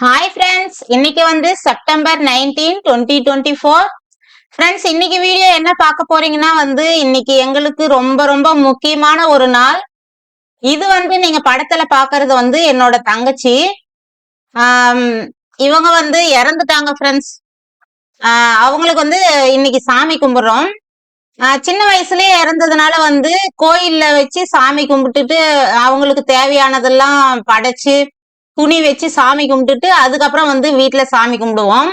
Hi friends இன்னைக்கு வந்து September nineteen twenty twenty four friends இன்னைக்கு வீடியோ என்ன பார்க்க போறீங்கன்னா வந்து இன்னைக்கு எங்களுக்கு ரொம்ப ரொம்ப முக்கியமான ஒரு நாள். இது வந்து நீங்க படத்துல பாக்குறது வந்து என்னோட தங்கச்சி. இவங்க வந்து இறந்துட்டாங்க ஃப்ரெண்ட்ஸ் அவங்களுக்கு வந்து இன்னைக்கு சாமி கும்பிடுறோம். சின்ன வயசுலயே இறந்ததுனால வந்து கோயில்ல வச்சு சாமி கும்பிட்டுட்டு அவங்களுக்கு தேவையானதெல்லாம் படைச்சு துணி வச்சு சாமி கும்பிட்டுட்டு அதுக்கப்புறம் வந்து வீட்டுல சாமி கும்பிடுவோம்.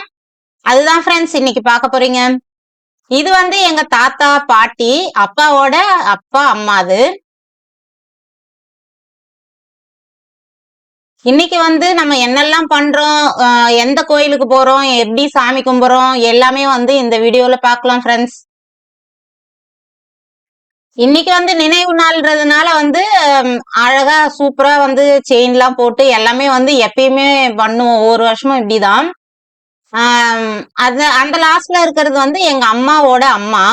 அதுதான் ஃப்ரெண்ட்ஸ் இன்னைக்கு பார்க்க போறீங்க. இது வந்து எங்க தாத்தா பாட்டி அப்பாவோட அப்பா அம்மா அது. இன்னைக்கு வந்து நம்ம என்னெல்லாம் பண்றோம் எந்த கோயிலுக்கு போறோம் எப்படி சாமி கும்பிட்றோம் எல்லாமே வந்து இந்த வீடியோல பார்க்கலாம் ஃப்ரெண்ட்ஸ் இன்னைக்கு வந்து நினைவு நாள்ன்றதுனால வந்து அழகா சூப்பரா வந்து செயின்லாம் போட்டு எல்லாமே வந்து எப்பயுமே பண்ணுவோம். ஒவ்வொரு வருஷமும் இப்படிதான். அது அந்த லாஸ்ட்ல இருக்கிறது வந்து எங்க அம்மாவோட அம்மா.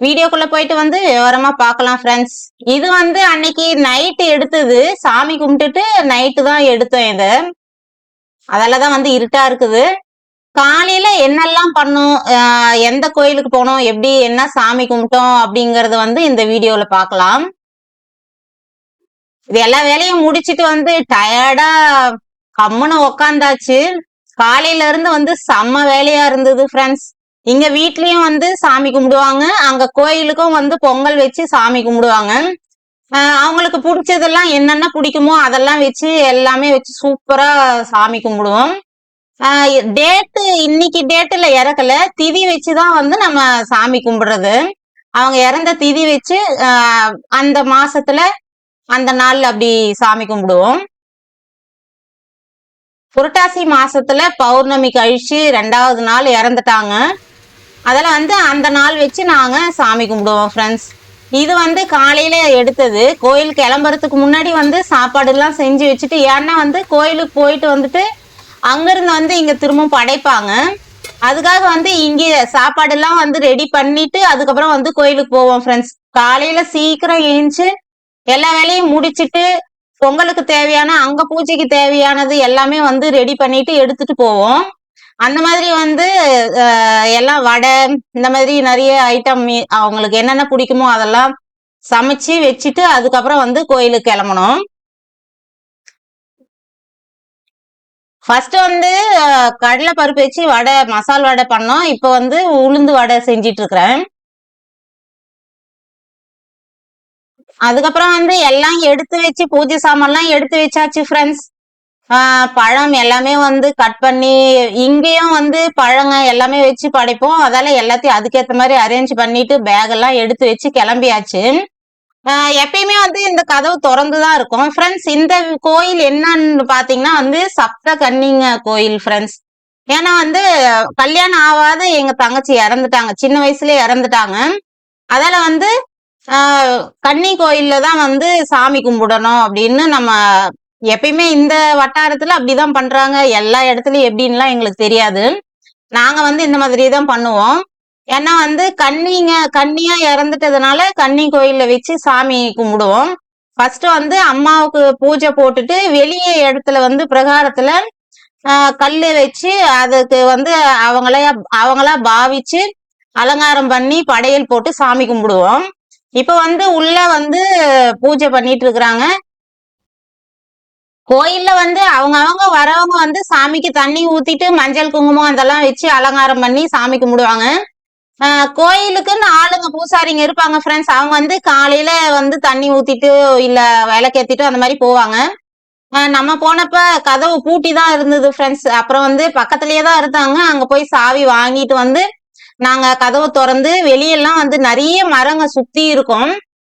வீடியோக்குள்ள போயிட்டு வந்து விவரமா பார்க்கலாம் ஃப்ரெண்ட்ஸ் இது வந்து அன்னைக்கு நைட்டு எடுத்தது. சாமி கும்பிட்டுட்டு நைட்டு தான் எடுத்தோம் இது. அதெல்லாம் தான் வந்து இருட்டா இருக்குது. காலையில என்னெல்லாம் பண்ணும் எந்த கோயிலுக்கு போனோம் எப்படி என்ன சாமி கும்பிட்டோம் அப்படிங்கறது வந்து இந்த வீடியோல பார்க்கலாம் இது எல்லா வேலையும் முடிச்சுட்டு வந்து டயர்டா கம்முன்னு உக்காந்தாச்சு. காலையில இருந்து வந்து செம்ம வேலையா இருந்தது ஃப்ரெண்ட்ஸ் இங்க வீட்லயும் வந்து சாமி கும்பிடுவாங்க அங்க கோயிலுக்கும் வந்து பொங்கல் வச்சு சாமி கும்பிடுவாங்க. அவங்களுக்கு பிடிச்சதெல்லாம் என்னென்ன பிடிக்குமோ அதெல்லாம் வச்சு எல்லாமே வச்சு சூப்பரா சாமி கும்பிடுவோம். டேட்டு இன்னைக்கு டேட்டுல இறக்கல. திதி வச்சுதான் வந்து நம்ம சாமி கும்பிடுறது. அவங்க இறந்த திதி வச்சு அந்த மாசத்துல அந்த நாள்ல அப்படி சாமி கும்பிடுவோம். புரட்டாசி மாசத்துல பௌர்ணமி கழிச்சு ரெண்டாவது நாள் இறந்துட்டாங்க. அதில் வந்து அந்த நாள் வச்சு நாங்க சாமி கும்பிடுவோம் ஃப்ரெண்ட்ஸ் இது வந்து காலையில எடுத்தது. கோயில் கிளம்புறதுக்கு முன்னாடி வந்து சாப்பாடுலாம் செஞ்சு வச்சுட்டு ஏன்னா வந்து கோயிலுக்கு போயிட்டு வந்துட்டு அங்கிருந்து வந்து இங்க திரும்ப படைப்பாங்க. அதுக்காக வந்து இங்கே சாப்பாடெல்லாம் வந்து ரெடி பண்ணிட்டு அதுக்கப்புறம் வந்து கோயிலுக்கு போவோம் ஃப்ரெண்ட்ஸ் காலையில சீக்கிரம் எழுந்துச்சு எல்லா வேலையும் முடிச்சிட்டு பொங்கலுக்கு தேவையான அங்க பூஜைக்கு தேவையானது எல்லாமே வந்து ரெடி பண்ணிட்டு எடுத்துட்டு போவோம். அந்த மாதிரி வந்து எல்லாம் வடை இந்த மாதிரி நிறைய ஐட்டம் அவங்களுக்கு என்னென்ன பிடிக்குமோ அதெல்லாம் சமைச்சு வச்சுட்டு அதுக்கப்புறம் வந்து கோயிலுக்கு கிளம்பணும். ஃபர்ஸ்ட் வந்து கடலை பருப்பு வச்சு வடை மசால் வடை பண்ணோம். இப்போ வந்து உளுந்து வடை செஞ்சிட்டு இருக்கிறேன் அதுக்கப்புறம் வந்து எல்லாம் எடுத்து வச்சு பூஜை சாமான்லாம் எடுத்து வச்சாச்சு ஃப்ரெண்ட்ஸ் பழம் எல்லாமே வந்து கட் பண்ணி இங்கேயும் வந்து பழங்க எல்லாமே வச்சு படைப்போம். அதால எல்லாத்தையும் அதுக்கேற்ற மாதிரி அரேஞ்ச் பண்ணிட்டு பேக் எல்லாம் எடுத்து வச்சு கிளம்பியாச்சு. எப்பயுமே வந்து இந்த கதவு திறந்து தான் இருக்கும். ஃப்ரெண்ட்ஸ் இந்த கோயில் என்னன்னு பாத்தீங்கன்னா வந்து சப்த கன்னிங்க கோயில் ஃப்ரெண்ட்ஸ் ஏன்னா வந்து கல்யாணம் ஆகாத எங்க தங்கச்சி இறந்துட்டாங்க. சின்ன வயசுல இறந்துட்டாங்க. அதால வந்து கன்னி கோயில்ல தான் வந்து சாமி கும்பிடணும் அப்படின்னு நம்ம எப்பயுமே இந்த வட்டாரத்துல அப்படிதான் பண்றாங்க. எல்லா இடத்துலயும் எப்படின்லாம் எங்களுக்கு தெரியாது. நாங்க வந்து இந்த மாதிரி தான் பண்ணுவோம். ஏன்னா வந்து கன்னிங்க கன்னியா இறந்துட்டதுனால கன்னி கோயில்ல வச்சு சாமி கும்பிடுவோம். ஃபர்ஸ்ட் வந்து அம்மாவுக்கு பூஜை போட்டுட்டு வெளியே இடத்துல வந்து பிரகாரத்துல கல் கல்லு வச்சு அதுக்கு வந்து அவங்கள அவங்களா பாவிச்சு அலங்காரம் பண்ணி படையல் போட்டு சாமி கும்பிடுவோம். இப்ப வந்து உள்ள வந்து பூஜை பண்ணிட்டு இருக்கிறாங்க. கோயில்ல வந்து அவங்க அவங்க வரவங்க வந்து சாமிக்கு தண்ணி ஊத்திட்டு மஞ்சள் குங்குமம் அதெல்லாம் வச்சு அலங்காரம் பண்ணி சாமி கும்பிடுவாங்க. கோயிலுக்குன்னு ஆளுங்க பூசாரிங்க இருப்பாங்க ஃப்ரெண்ட்ஸ் அவங்க வந்து காலையில வந்து தண்ணி ஊத்திட்டு இல்ல விளக்கேத்திட்டு அந்த மாதிரி போவாங்க. நம்ம போனப்ப கதவு பூட்டி தான் இருந்தது ஃப்ரெண்ட்ஸ் அப்புறம் வந்து பக்கத்துலயே தான் இருந்தாங்க. அங்க போய் சாவி வாங்கிட்டு வந்து நாங்க கதவை திறந்து வெளியெல்லாம் வந்து நிறைய மரங்க சுத்தி இருக்கும்.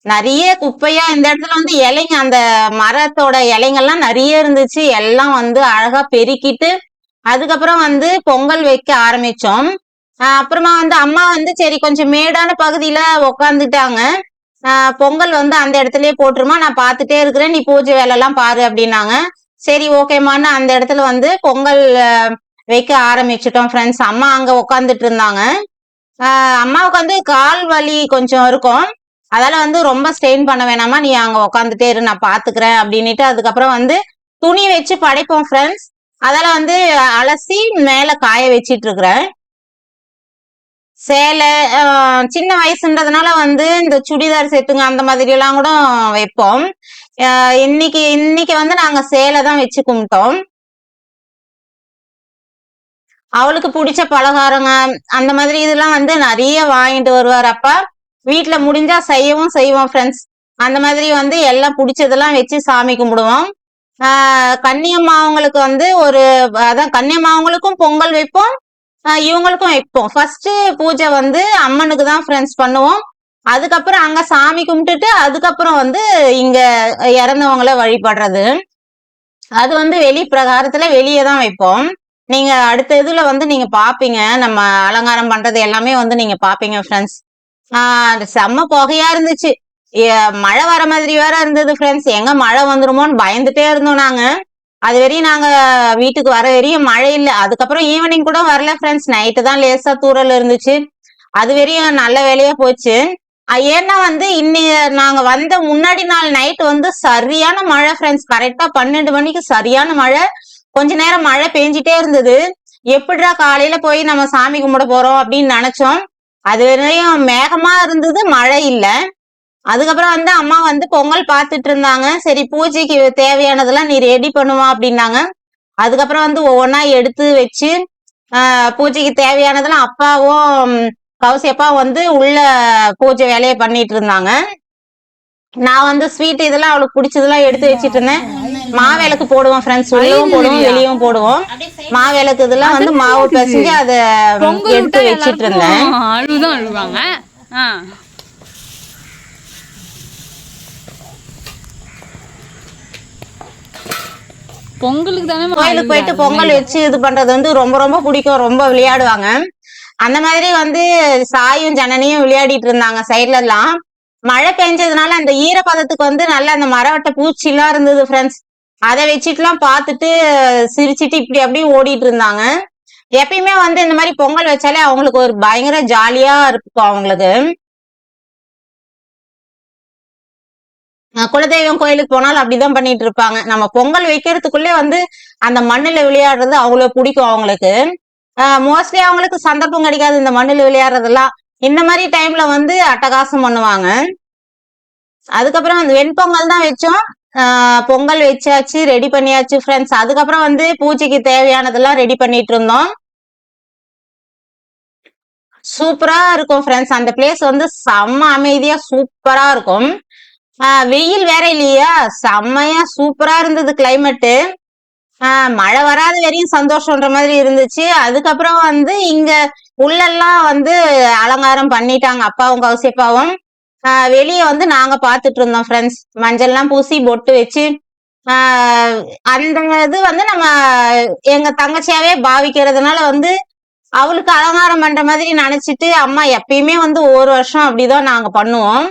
நிறைய குப்பையா இந்த இடத்துல வந்து இலைங்க அந்த மரத்தோட இலைங்கெல்லாம் நிறைய இருந்துச்சு. எல்லாம் வந்து அழகா பெருக்கிட்டு அதுக்கப்புறம் வந்து பொங்கல் வைக்க ஆரம்பிச்சோம். அப்புறமா வந்து அம்மா வந்து சரி கொஞ்சம் மேடான பகுதியில உக்காந்துட்டாங்க. பொங்கல் வந்து அந்த இடத்துலயே போட்டுருமா நான் பார்த்துட்டே இருக்கிறேன். நீ பூஜை வேலை எல்லாம் பாரு அப்படின்னாங்க. சரி ஓகேமான்னு அந்த இடத்துல வந்து பொங்கல் வைக்க ஆரம்பிச்சிட்டோம் ஃப்ரெண்ட்ஸ் அம்மா அங்க உக்காந்துட்டு இருந்தாங்க. அம்மாவுக்கு வந்து கால் வலி கொஞ்சம் இருக்கும். அதால வந்து ரொம்ப ஸ்ட்ரெயின் பண்ண வேணாமா நீ அங்க உக்காந்துட்டே இரு நான் பாத்துக்கிறேன் அப்படின்னுட்டு அதுக்கப்புறம் வந்து துணி வச்சு படைப்போம் ஃப்ரெண்ட்ஸ் அதால வந்து அலசி மேல காய வச்சிட்டு இருக்கிறேன். சேலை சின்ன வயசுன்றதுனால வந்து இந்த சுடிதார் செட்டுங்க அந்த மாதிரி எல்லாம் கூட வைப்போம். இன்னைக்கு இன்னைக்கு வந்து நாங்க சேலை தான் வச்சு கும்பிட்டோம். அவளுக்கு பிடிச்ச பலகாரங்க அந்த மாதிரி இதெல்லாம் வந்து நிறைய வாங்கிட்டு வருவார் அப்ப. வீட்டுல முடிஞ்சா செய்யவும் செய்வோம் ஃப்ரெண்ட்ஸ் அந்த மாதிரி வந்து எல்லாம் பிடிச்சதெல்லாம் வச்சு சாமி கும்பிடுவோம். ஆஹ் வந்து ஒரு அதான் கன்னியம்மாவங்களுக்கும் பொங்கல் வைப்போம். இவங்களுக்கும் வைப்போம் ஃபர்ஸ்ட் பூஜை வந்து அம்மனுக்கு தான் ஃப்ரெண்ட்ஸ் பண்ணுவோம். அதுக்கப்புறம் அங்க சாமி கும்பிட்டுட்டு அதுக்கப்புறம் வந்து இங்க இறந்தவங்கள வழிபடுறது. அது வந்து வெளி பிரகாரத்துல வெளியே தான் வைப்போம். நீங்க அடுத்த இதுல வந்து நீங்க பாப்பீங்க. நம்ம அலங்காரம் பண்றது எல்லாமே வந்து நீங்க பாப்பீங்க ஃப்ரெண்ட்ஸ் ஆஹ் செம்ம புகையா இருந்துச்சு. மழை வர மாதிரி வேற இருந்தது ஃப்ரெண்ட்ஸ் எங்க மழை வந்துருமோன்னு பயந்துட்டே இருந்தோம் நாங்க. அது வரையும் நாங்க வீட்டுக்கு வர வரையும் மழை இல்லை. அதுக்கப்புறம் ஈவினிங் கூட வரல ஃப்ரெண்ட்ஸ் நைட்டு தான் லேசா தூரல் இருந்துச்சு. அது வரையும் நல்ல வேலையா போச்சு. ஏன்னா வந்து இன்னி நாங்க வந்த முன்னாடி நாள் நைட் வந்து சரியான மழை ஃப்ரெண்ட்ஸ் கரெக்டா பன்னெண்டு மணிக்கு சரியான மழை. கொஞ்ச நேரம் மழை பெஞ்சிட்டே இருந்தது. எப்படிடா காலையில போய் நம்ம சாமி கும்பிட போறோம் அப்படின்னு நினைச்சோம். அது வரையும் மேகமா இருந்தது மழை இல்லை. அதுக்கப்புறம் வந்து அம்மா வந்து பொங்கல் பார்த்துட்டு இருந்தாங்க சரி பூஜைக்கு தேவையானதெல்லாம் நீ ரெடி பண்ணுவா அப்படின்னாங்க. அதுக்கப்புறம் வந்து ஒவ்வொன்றா எடுத்து வச்சு பூஜைக்கு தேவையானதெல்லாம் அப்பாவும் கௌசி அப்பா வந்து உள்ள பூஜை வேலையை பண்ணிட்டு இருந்தாங்க நான் வந்து ஸ்வீட் இதெல்லாம் அவளுக்கு பிடிச்சதெல்லாம் எடுத்து வச்சிட்டு இருந்தேன் மாவிளக்கு போடுவோம் ஃப்ரெண்ட்ஸ் உள்ளவும் போடுவோம் வெளியும் போடுவோம். மாவிளக்கு இதெல்லாம் வந்து மாவு பிசைஞ்சு அதை எடுத்து வச்சிட்டு இருந்தேன் பொங்கலுக்கு தானே கோயிலுக்கு போயிட்டு பொங்கல் வச்சு இது பண்றது வந்து ரொம்ப ரொம்ப பிடிக்கும். ரொம்ப விளையாடுவாங்க. அந்த மாதிரி வந்து சாயும் ஜனனியும் விளையாடிட்டு இருந்தாங்க சைட்ல எல்லாம். மழை பெஞ்சதுனால அந்த ஈரப்பதத்துக்கு வந்து நல்ல அந்த மரவட்ட பூச்சி எல்லாம் இருந்தது ஃப்ரெண்ட்ஸ் அதை வச்சுட்டுலாம் பார்த்துட்டு சிரிச்சிட்டு இப்படி அப்படியே ஓடிட்டு இருந்தாங்க. எப்பயுமே வந்து இந்த மாதிரி பொங்கல் வச்சாலே அவங்களுக்கு ஒரு பயங்கர ஜாலியா இருக்கும் அவங்களுக்கு. குலதெய்வம் கோயிலுக்கு போனாலும் அப்படிதான் பண்ணிட்டு இருப்பாங்க. நம்ம பொங்கல் வைக்கிறதுக்குள்ளே வந்து அந்த மண்ணில் விளையாடுறது அவ்வளவு பிடிக்கும் அவங்களுக்கு. மோஸ்ட்லி அவங்களுக்கு சந்தர்ப்பம் கிடைக்காது இந்த மண்ணில் விளையாடுறதெல்லாம். இந்த மாதிரி டைம்ல வந்து அட்டகாசம் பண்ணுவாங்க. அதுக்கப்புறம் அந்த வெண்பொங்கல் தான் வச்சோம். பொங்கல் வச்சாச்சு ரெடி பண்ணியாச்சு ஃப்ரெண்ட்ஸ் அதுக்கப்புறம் வந்து பூஜைக்கு தேவையானதெல்லாம் ரெடி பண்ணிட்டு இருந்தோம். சூப்பரா இருக்கும் ஃப்ரெண்ட்ஸ் அந்த பிளேஸ் வந்து செம்ம அமைதியா சூப்பரா இருக்கும். வெயில் வேற இல்லையா. செம்மையா சூப்பரா இருந்தது கிளைமேட்டு ஆஹ் மழை வராத வரையும் சந்தோஷம்ன்ற மாதிரி இருந்துச்சு. அதுக்கப்புறம் வந்து இங்க உள்ளெல்லாம் வந்து அலங்காரம் பண்ணிட்டாங்க அப்பாவும் கௌசியப்பாவும் ஆஹ் வெளியே வந்து நாங்க பார்த்துட்டு இருந்தோம் ஃப்ரெண்ட்ஸ் மஞ்சள்லாம் பூசி பொட்டு வச்சு. அந்த இது வந்து நம்ம எங்க தங்கச்சியாவே பாவிக்கிறதுனால வந்து அவளுக்கு அலங்காரம் பண்ற மாதிரி நினைச்சிட்டு அம்மா எப்பயுமே வந்து ஒரு வருஷம் அப்படிதான் நாங்க பண்ணுவோம்.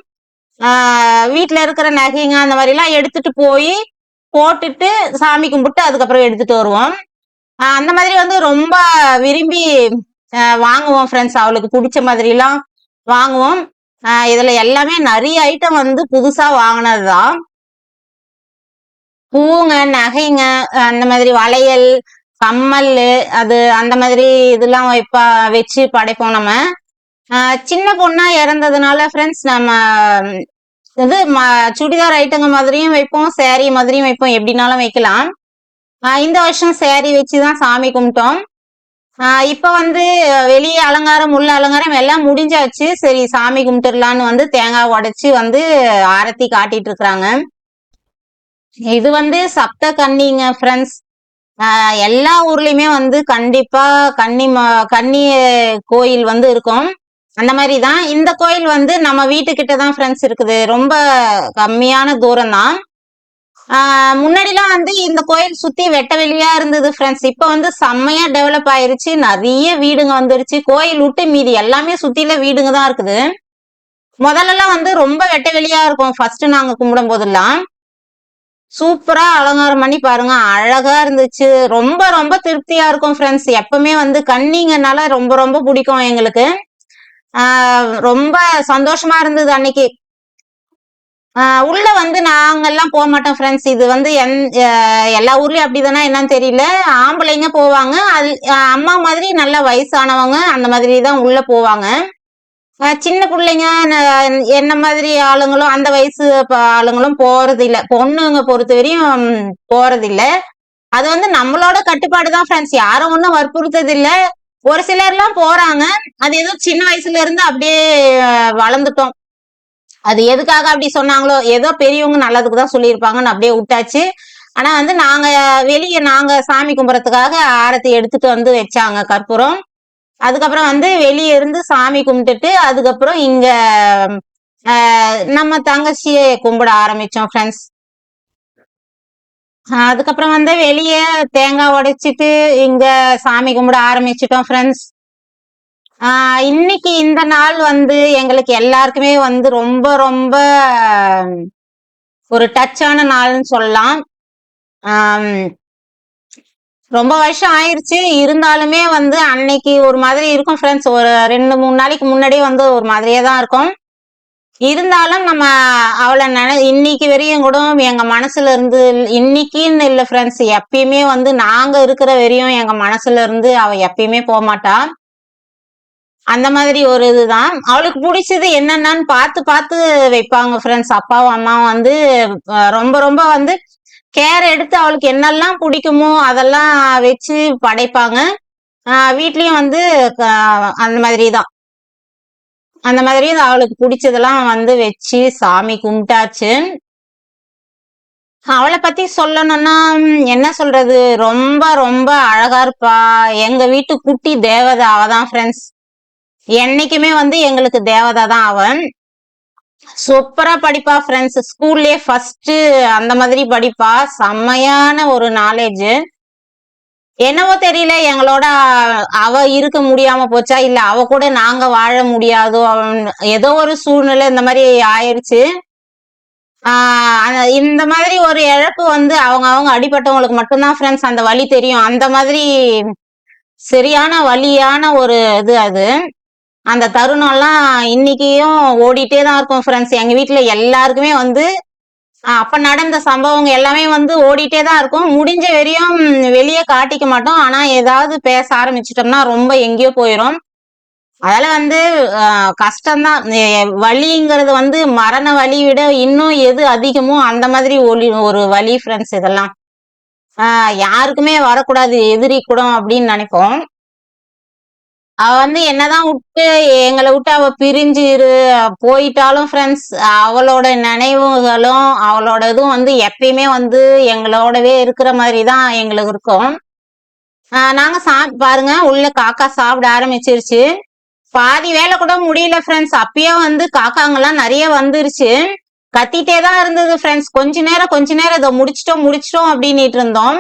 வீட்டில் இருக்கிற நகைங்க அந்த மாதிரி எல்லாம் எடுத்துட்டு போய் போட்டுட்டு சாமி கும்பிட்டு அதுக்கப்புறம் எடுத்துட்டு வருவோம். அந்த மாதிரி வந்து ரொம்ப விரும்பி வாங்குவோம் ஃப்ரெண்ட்ஸ் அவளுக்கு பிடிச்ச மாதிரிலாம் வாங்குவோம். இதில் இதுல எல்லாமே நிறைய ஐட்டம் வந்து புதுசா வாங்கினதுதான். பூங்க நகைங்க அந்த மாதிரி வளையல் கம்மல் அது அந்த மாதிரி இதெல்லாம் வைப்பா வச்சு படைப்போம் நம்ம. சின்ன பொண்ணா இறந்ததுனால ஃப்ரெண்ட்ஸ் நம்ம இது ம- சுடிதார் ஐட்டங்க மாதிரியும் வைப்போம் சேரீ மாதிரியும் வைப்போம் எப்படினாலும் வைக்கலாம். இந்த வருஷம் saree வச்சுதான் சாமி கும்பிட்டோம். இப்போ இப்ப வந்து வெளியே அலங்காரம் உள்ள அலங்காரம் எல்லாம் முடிஞ்சாச்சு. சரி சாமி கும்பிட்டுடலான்னு வந்து தேங்காய் உடைச்சு வந்து ஆரத்தி காட்டிட்டு இருக்கிறாங்க. இது வந்து சப்த கன்னிங்க ஃப்ரெண்ட்ஸ் எல்லா ஊர்லயுமே வந்து கண்டிப்பா கன்னி கன்னி கோயில் வந்து இருக்கும். அந்த மாதிரி தான் இந்த கோயில் வந்து நம்ம வீட்டுக்கிட்ட தான் ஃப்ரெண்ட்ஸ் இருக்குது. ரொம்ப கம்மியான தூரம் தான் முன்னாடிலாம் வந்து இந்த கோயில் சுத்தி வெட்ட வெளியா இருந்தது ஃப்ரெண்ட்ஸ் இப்ப வந்து செம்மையா டெவலப் ஆயிருச்சு. நிறைய வீடுங்க வந்துருச்சு. கோயில் விட்டு மீதி எல்லாமே சுத்தில வீடுங்க தான் இருக்குது. முதல்லலாம் வந்து ரொம்ப வெட்ட வெளியா இருக்கும். ஃபர்ஸ்ட் நாங்க கும்பிடும் போதெல்லாம் சூப்பரா அலங்காரம் பண்ணி பாருங்க. அழகா இருந்துச்சு. ரொம்ப ரொம்ப திருப்தியா இருக்கும் ஃப்ரெண்ட்ஸ் எப்பவுமே வந்து கன்னிங்கனால ரொம்ப ரொம்ப பிடிக்கும் எங்களுக்கு. ரொம்ப சந்தோஷமா இருந்தது அன்னைக்கு. உள்ள வந்து நாங்கெல்லாம் போக மாட்டோம் ஃப்ரெண்ட்ஸ் இது வந்து எந் எல்லா ஊர்லயும் அப்படிதானா என்னன்னு தெரியல. ஆம்பளைங்க போவாங்க. அது அம்மா மாதிரி நல்லா வயசானவங்க அந்த மாதிரி தான் உள்ள போவாங்க. சின்ன பிள்ளைங்க என்ன மாதிரி ஆளுங்களும் அந்த வயசு ஆளுங்களும் போறது இல்லை பொண்ணுங்க பொறுத்த வரையும் போறது இல்லை அது வந்து நம்மளோட கட்டுப்பாடு தான் ஃப்ரெண்ட்ஸ் யாரும் ஒன்றும் வற்புறுத்தது இல்லை ஒரு சிலர்லாம் போறாங்க. அது ஏதோ சின்ன வயசுல இருந்து அப்படியே வளர்ந்துட்டோம். அது எதுக்காக அப்படி சொன்னாங்களோ ஏதோ பெரியவங்க நல்லதுக்கு தான் சொல்லியிருப்பாங்கன்னு அப்படியே விட்டாச்சு. ஆனா வந்து நாங்க வெளியே நாங்க சாமி கும்பிட்றதுக்காக ஆரத்தி எடுத்துட்டு வந்து வச்சாங்க கற்பூரம். அதுக்கப்புறம் வந்து வெளியே இருந்து சாமி கும்பிட்டுட்டு அதுக்கப்புறம் இங்க நம்ம தங்கச்சியை கும்பிட ஆரம்பிச்சோம் ஃப்ரெண்ட்ஸ் அதுக்கப்புறம் வந்து வெளியே தேங்காய் உடைச்சிட்டு இங்க சாமி கும்பிட ஆரம்பிச்சிட்டோம் ஃப்ரெண்ட்ஸ் இன்னைக்கு இந்த நாள் வந்து எங்களுக்கு எல்லாருக்குமே வந்து ரொம்ப ரொம்ப ஒரு டச்சான நாள்னு சொல்லலாம். ரொம்ப வருஷம் ஆயிருச்சு. இருந்தாலுமே வந்து அன்னைக்கு ஒரு மாதிரி இருக்கும் ஃப்ரெண்ட்ஸ் ஒரு ரெண்டு மூணு நாளைக்கு முன்னாடியே வந்து ஒரு மாதிரியே தான் இருக்கும். இருந்தாலும் நம்ம அவளை நினை இன்னைக்கு வரையும் கூட எங்க மனசுல இருந்து இன்னைக்குன்னு இல்லை ஃப்ரெண்ட்ஸ் எப்பயுமே வந்து நாங்க இருக்கிற வரையும் எங்க மனசுல இருந்து அவ எப்பயுமே போக மாட்டா. அந்த மாதிரி ஒரு இதுதான். அவளுக்கு பிடிச்சது என்னென்னு பார்த்து பார்த்து வைப்பாங்க ஃப்ரெண்ட்ஸ் அப்பாவும் அம்மாவும் வந்து ரொம்ப ரொம்ப வந்து கேர் எடுத்து அவளுக்கு என்னெல்லாம் பிடிக்குமோ அதெல்லாம் வச்சு படைப்பாங்க. வீட்லயும் வந்து க- அந்த மாதிரி தான் அந்த மாதிரி அவளுக்கு பிடிச்சதெல்லாம் வந்து வச்சு சாமி கும்பிட்டாச்சு. அவளை பத்தி சொல்லணும்னா என்ன சொல்றது? ரொம்ப ரொம்ப அழகா இருப்பா. எங்க வீட்டு குட்டி தேவதை. அவதான் ஃப்ரெண்ட்ஸ் என்னைக்குமே வந்து எங்களுக்கு தேவதை தான் அவன் சூப்பரா படிப்பா ஃப்ரெண்ட்ஸ் ஸ்கூல்லயே ஃபர்ஸ்ட் அந்த மாதிரி படிப்பா. செம்மையான ஒரு நாலேஜ் என்னவோ தெரியல எங்களோட அவ இருக்க முடியாம போச்சா? இல்ல அவ கூட நாங்க வாழ முடியாதோ? ஏதோ ஒரு சூழ்நிலை இந்த மாதிரி ஆயிடுச்சு ஆஹ் அந்த- இந்த மாதிரி ஒரு இழப்பு வந்து அவங்க அவங்க அடிபட்டவங்களுக்கு மட்டும்தான் ஃப்ரெண்ட்ஸ் அந்த வழி தெரியும். அந்த மாதிரி சரியான வழியான ஒரு இது அது. அந்த தருணம்லாம் இன்னைக்கும் ஓடிட்டே தான் இருக்கும் ஃப்ரெண்ட்ஸ் எங்க வீட்டுல எல்லாருக்குமே வந்து அப்ப நடந்த சம்பவங்க எல்லாமே வந்து ஓடிட்டே தான் இருக்கும். முடிஞ்ச வரையும் வெளியே காட்டிக்க மாட்டோம். ஆனா ஏதாவது பேச ஆரம்பிச்சிட்டோம்னா ரொம்ப எங்கேயோ போயிடும் அதனால வந்து கஷ்டம்தான். வழிங்கிறது வலிங்கிறது வந்து மரண வலி விட இன்னும் எது அதிகமோ அந்த மாதிரி ஒலி ஒரு வலி ஃப்ரெண்ட்ஸ் இதெல்லாம். யாருக்குமே வரக்கூடாது. எதிரி கூட அப்படின்னு நினைப்போம். அவ வந்து என்னதான் விட்டு எங்களை விட்டு அவ பிரிஞ்சு இரு. போயிட்டாலும் ஃப்ரெண்ட்ஸ் அவளோட நினைவுகளும் அவளோட இதுவும் வந்து எப்பயுமே வந்து எங்களோடவே இருக்கிற மாதிரி தான் எங்களுக்கு இருக்கும். நாங்கள் நாங்க சா பாருங்க உள்ள காக்கா சாப்பிட ஆரம்பிச்சிருச்சு. பாதி வேலை கூட முடியல ஃப்ரெண்ட்ஸ் அப்பயே வந்து காக்காங்கெல்லாம் நிறைய வந்துருச்சு. கத்திட்டே தான் இருந்தது ஃப்ரெண்ட்ஸ் கொஞ்ச நேரம் கொஞ்ச நேரம் இதை முடிச்சிட்டோம் முடிச்சிட்டோம் அப்படின்னுட்டு இருந்தோம்.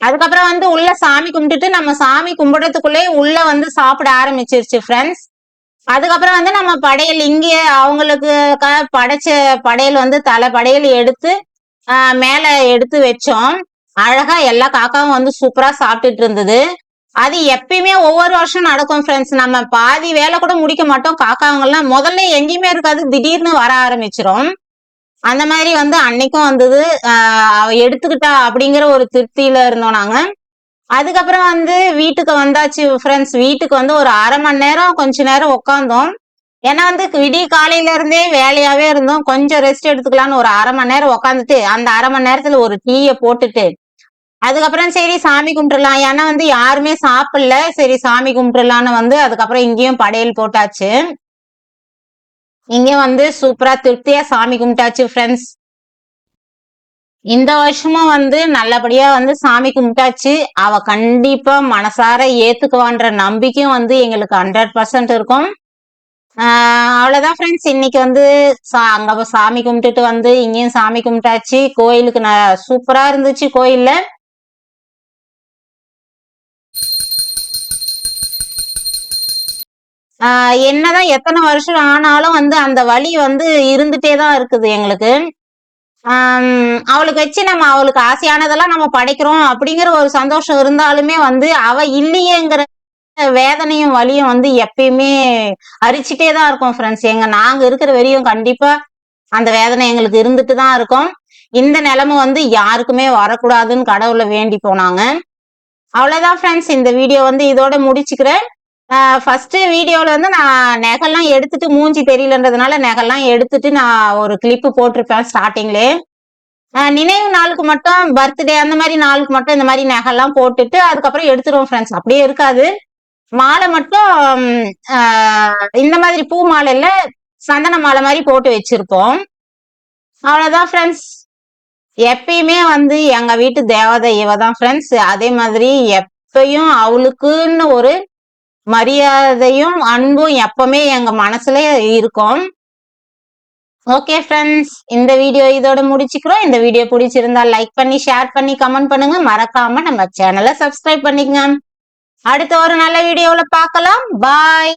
அதுக்கப்புறம் வந்து உள்ள சாமி கும்பிட்டுட்டு நம்ம சாமி கும்பிடுறதுக்குள்ளே உள்ள வந்து சாப்பிட ஆரம்பிச்சிருச்சு ஃப்ரெண்ட்ஸ் அதுக்கப்புறம் வந்து நம்ம படையல் இங்கே அவங்களுக்கு படைச்ச படையல் வந்து தலை படையல் எடுத்து மேலே எடுத்து வச்சோம். அழகா எல்லா காக்காவும் வந்து சூப்பரா சாப்பிட்டுட்டு இருந்தது. அது எப்பயுமே ஒவ்வொரு வருஷம் நடக்கும் ஃப்ரெண்ட்ஸ் நம்ம பாதி வேலை கூட முடிக்க மாட்டோம். காக்காவங்கெல்லாம் முதல்ல எங்கேயுமே இருக்காது. திடீர்னு வர ஆரம்பிச்சிரும். அந்த மாதிரி வந்து அன்னைக்கும் வந்தது. அவ எடுத்துக்கிட்டா அப்படிங்கிற ஒரு திருப்தியில இருந்தோம் நாங்க. அதுக்கப்புறம் வந்து வீட்டுக்கு வந்தாச்சு ஃப்ரெண்ட்ஸ் வீட்டுக்கு வந்து ஒரு அரை மணி நேரம் கொஞ்ச நேரம் உட்காந்தோம் ஏன்னா வந்து விடிய காலையில இருந்தே வேலையாவே இருந்தோம். கொஞ்சம் ரெஸ்ட் எடுத்துக்கலாம்னு ஒரு அரை மணி நேரம் உட்காந்துட்டு அந்த அரை மணி நேரத்துல ஒரு டீயை போட்டுட்டு அதுக்கப்புறம் சரி சாமி கும்பிட்டுலாம் ஏன்னா வந்து யாருமே சாப்பிடல. சரி சாமி கும்பிட்டுலான்னு வந்து அதுக்கப்புறம் இங்கேயும் படையல் போட்டாச்சு. இங்க வந்து சூப்பரா திருப்தியா சாமி கும்பிட்டாச்சு ஃப்ரெண்ட்ஸ் இந்த வருஷமும் வந்து நல்லபடியா வந்து சாமி கும்பிட்டாச்சு. அவ கண்டிப்பா மனசார ஏத்துக்குவான்ற நம்பிக்கையும் வந்து எங்களுக்கு ஹண்ட்ரட் பர்சன்ட் இருக்கும். அவ்வளவுதான் ஃப்ரெண்ட்ஸ் இன்னைக்கு வந்து சா- அங்க சாமி கும்பிட்டுட்டு வந்து இங்கேயும் சாமி கும்பிட்டாச்சு. கோயிலுக்கு ந- சூப்பரா இருந்துச்சு கோயில்ல ஆஹ் என்னதான் எத்தனை வருஷம் ஆனாலும் வந்து அந்த வலி வந்து இருந்துட்டே தான் இருக்குது எங்களுக்கு. அவளுக்கு வச்சு நம்ம அவளுக்கு ஆசையானதெல்லாம் நம்ம படைக்கிறோம். அப்படிங்கிற ஒரு சந்தோஷம் இருந்தாலுமே வந்து அவ இல்லையேங்கிற வேதனையும் வலியும் வந்து எப்பயுமே அரிச்சுட்டே தான் இருக்கும் ஃப்ரெண்ட்ஸ் எங்க நாங்க இருக்கிற வரையும் கண்டிப்பா அந்த வேதனை எங்களுக்கு இருந்துட்டு தான் இருக்கும். இந்த நிலைமை வந்து யாருக்குமே வரக்கூடாதுன்னு கடவுளை வேண்டி போனாங்க. அவ்வளவுதான் ஃப்ரெண்ட்ஸ் இந்த வீடியோ வந்து இதோட முடிச்சுக்கிறேன். ஃபர்ஸ்ட் வீடியோல வந்து நான் நெகெல்லாம் எடுத்துட்டு மூஞ்சி தெரியலன்றதுனால நெகெல்லாம் எடுத்துட்டு நான் ஒரு கிளிப்பு போட்டிருப்பேன் ஸ்டார்டிங்லே நினைவு நாளுக்கு மட்டும் பர்த்டே அந்த மாதிரி நாளுக்கு மட்டும் இந்த மாதிரி நகைலாம் போட்டுட்டு அதுக்கப்புறம் எடுத்துருவோம் ஃப்ரெண்ட்ஸ் அப்படியே இருக்காது. மாலை மட்டும் இந்த மாதிரி பூ மாலையில சந்தன மாலை மாதிரி போட்டு வச்சிருப்போம். அவ்வளோதான் ஃப்ரெண்ட்ஸ் எப்பயுமே வந்து எங்க வீட்டு தேவதை இவ தான் ஃப்ரெண்ட்ஸ் அதே மாதிரி எப்பயும் அவளுக்குன்னு ஒரு மரியாதையும் அன்பும் எப்பவுமே எங்க மனசுல இருக்கும். ஓகே ஃப்ரெண்ட்ஸ் இந்த வீடியோ இதோட முடிச்சுக்கிறோம். இந்த வீடியோ பிடிச்சிருந்தா லைக் பண்ணி ஷேர் பண்ணி கமெண்ட் பண்ணுங்க. மறக்காம நம்ம சேனலை சப்ஸ்கிரைப் பண்ணிக்கங்க. அடுத்த ஒரு நல்ல வீடியோவில் பார்க்கலாம். பாய்